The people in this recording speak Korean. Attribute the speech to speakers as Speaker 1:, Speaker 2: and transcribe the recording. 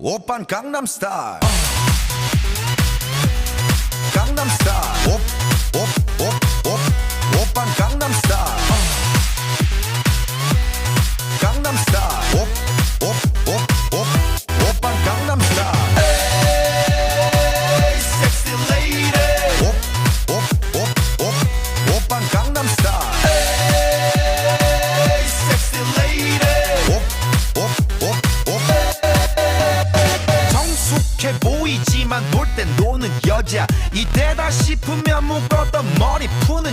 Speaker 1: Open Gangnam Style. 보이지만 볼 땐 노는 여자. 이때다 싶으면 묶었던 머리 푸는